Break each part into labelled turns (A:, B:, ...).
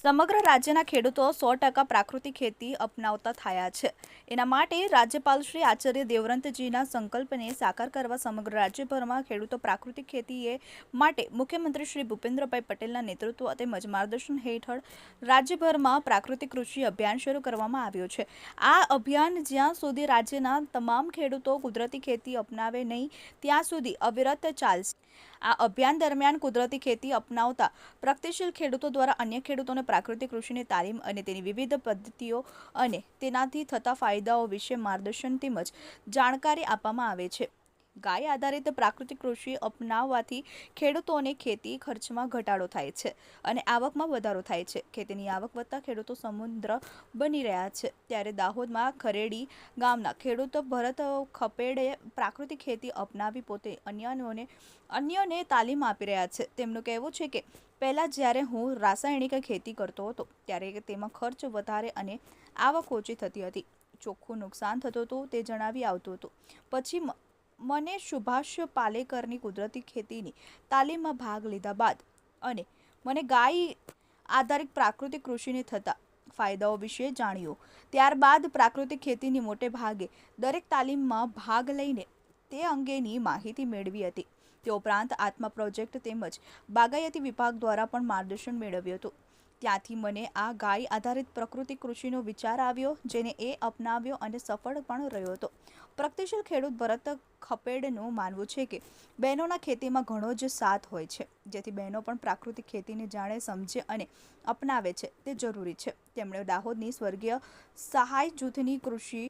A: સમગ્ર રાજ્યના ખેડૂતો સો ટકા પ્રાકૃતિક ખેતી અપનાવતા થયા છે. એના માટે રાજ્યપાલ શ્રી આચાર્ય દેવવ્રતજીના સંકલ્પને સાકાર કરવા સમગ્ર રાજ્યભરમાં ખેડૂતો પ્રાકૃતિક ખેતીએ માટે મુખ્યમંત્રી શ્રી ભૂપેન્દ્રભાઈ પટેલના નેતૃત્વ તેમજ માર્ગદર્શન હેઠળ રાજ્યભરમાં પ્રાકૃતિક કૃષિ અભિયાન શરૂ કરવામાં આવ્યું છે. આ અભિયાન જ્યાં સુધી રાજ્યના તમામ ખેડૂતો કુદરતી ખેતી અપનાવે નહીં, ત્યાં સુધી અવિરત ચાલશે. આ અભિયાન દરમિયાન કુદરતી ખેતી અપનાવતા પ્રગતિશીલ ખેડૂતો દ્વારા અન્ય ખેડૂતોને પ્રાકૃતિક કૃષિની તાલીમ અને તેની વિવિધ પદ્ધતિઓ અને તેનાથી થતા ફાયદાઓ વિશે માર્ગદર્શન તેમજ જાણકારી આપવામાં આવે છે. ગાય આધારિત પ્રાકૃતિક કૃષિ અપનાવવાથી ખેડૂતોને ખેતી ખર્ચમાં ઘટાડો થાય છે અને આવકમાં વધારો થાય છે. ખેતીની આવક વધતા ખેડૂતો સમુદ્ર બની રહ્યા છે. ત્યારે દાહોદમાં ખરેડી ગામના ખેડૂતો ભરત ખપેડે પ્રાકૃતિક ખેતી અપનાવી પોતે અન્યને અન્યને તાલીમ આપી રહ્યા છે. તેમનું કહેવું છે કે, પહેલાં જ્યારે હું રાસાયણિક ખેતી કરતો હતો, ત્યારે તેમાં ખર્ચ વધારે અને આવક ઓછી થતી હતી. ચોખ્ખું નુકસાન થતું હતું તે જણાવી આવતું હતું. પછી મને સુભાષ પાલેકરની કુદરતી ખેતીની તાલીમમાં ભાગ લીધા બાદ અને મને ગાય આધારિત પ્રાકૃતિક કૃષિને થતા ફાયદાઓ વિશે જાણ્યું. ત્યારબાદ પ્રાકૃતિક ખેતીની મોટે ભાગે દરેક તાલીમમાં ભાગ લઈને તે અંગેની માહિતી મેળવી હતી. તે ઉપરાંત આત્મા પ્રોજેક્ટ તેમજ બાગાયતી વિભાગ દ્વારા પણ માર્ગદર્શન મેળવ્યું હતું. ત્યાંથી મને આ ગાય આધારિત પ્રકૃતિ કૃષિનો વિચાર આવ્યો, જેને એ અપનાવ્યો અને સફળ પણ રહ્યો હતો. પ્રગતિશીલ ખેડૂત ભરત ખપેડનું માનવું છે કે, બહેનોના ખેતીમાં ઘણો જ સાથ હોય છે, જેથી બહેનો પણ પ્રાકૃતિક ખેતીને જાણે, સમજે અને અપનાવે છે. તે જરૂરી છે. તેમણે દાહોદની સ્વર્ગીય સહાય જૂથની કૃષિ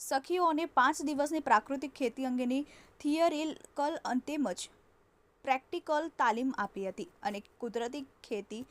A: સખીઓને પાંચ દિવસની પ્રાકૃતિક ખેતી અંગેની થિયરિકલ તેમજ પ્રેક્ટિકલ તાલીમ આપી હતી અને કુદરતી ખેતી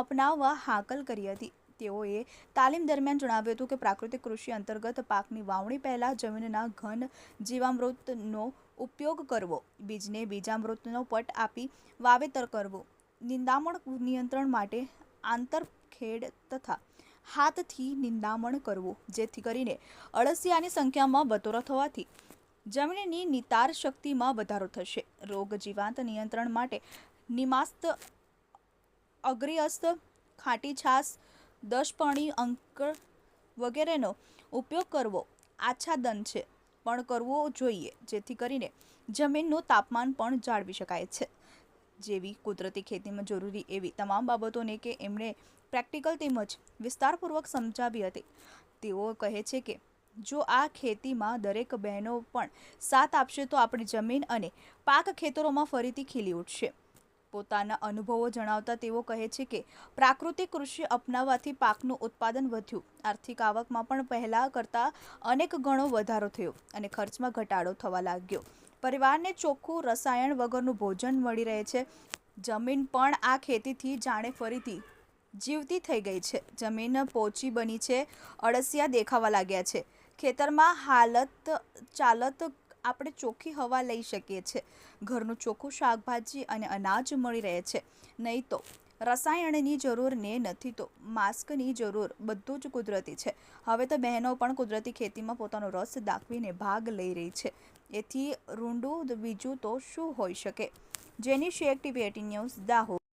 A: અપનાવવા હાકલ કરી હતી. તેઓએ તાલીમ દરમિયાન જણાવ્યું હતું કે પ્રાકૃતિક કૃષિ અંતર્ગત પાકની વાવણી પહેલાં જમીનના ઘન જીવામૃતનો ઉપયોગ કરવો, બીજને બીજામૃતનો પટ આપી વાવેતર કરવું, નિંદામણ નિયંત્રણ માટે આંતરખેડ તથા હાથથી નિંદામણ કરવું, જેથી કરીને અળસિયાની સંખ્યામાં વધારો થવાથી જમીનની નિતાર શક્તિમાં વધારો થશે. રોગ જીવાંત નિયંત્રણ માટે નિમાસ્ત, અગ્રિયસ્ત, ખાટી છાશ દશપણી અંક વગેરેનો ઉપયોગ કરવો આચ્છાદન છે, પણ કરવો જોઈએ, જેથી કરીને જમીનનું તાપમાન પણ જાળવી શકાય છે. જેવી કુદરતી ખેતીમાં જરૂરી એવી તમામ બાબતોને કે એમણે પ્રેક્ટિકલ તેમજ વિસ્તારપૂર્વક સમજાવી હતી. તેઓ કહે છે કે જો આ ખેતીમાં દરેક બહેનો પણ સાથ આપશે તો આપણી જમીન અને પાક ખેતરોમાં ફરીથી ખીલી ઉઠશે. પોતાના અનુભવો જણાવતા તેઓ કહે છે કે, પ્રાકૃતિક કૃષિ અપનાવવાથી પાકનું ઉત્પાદન વધ્યું. આર્થિક આવકમાં પણ પહેલાં કરતાં અનેક ગણો વધારો થયો અને ખર્ચમાં ઘટાડો થવા લાગ્યો. પરિવારને ચોખ્ખું રસાયણ વગરનું ભોજન મળી રહે છે. જમીન પણ આ ખેતીથી જાણે ફરીથી જીવતી થઈ ગઈ છે. જમીન પોચી બની છે, અળસિયા દેખાવા લાગ્યા છે. ખેતરમાં હાલત ચાલત આપણે ચોખ્ખી હવા લઈ શકીએ છીએ. ઘરનું ચોખ્ખું શાકભાજી અને અનાજ મળી રહે છે. નહીં તો રસાયણની જરૂર ને નથી તો માસ્કની જરૂર બધું જ કુદરતી છે. હવે તો બહેનો પણ કુદરતી ખેતીમાં પોતાનો રસ દાખવીને ભાગ લઈ રહી છે. એથી રૂંડું બીજું તો શું હોઈ શકે? જેની શેક ટીવી એટી ન્યૂઝ દાહોદ.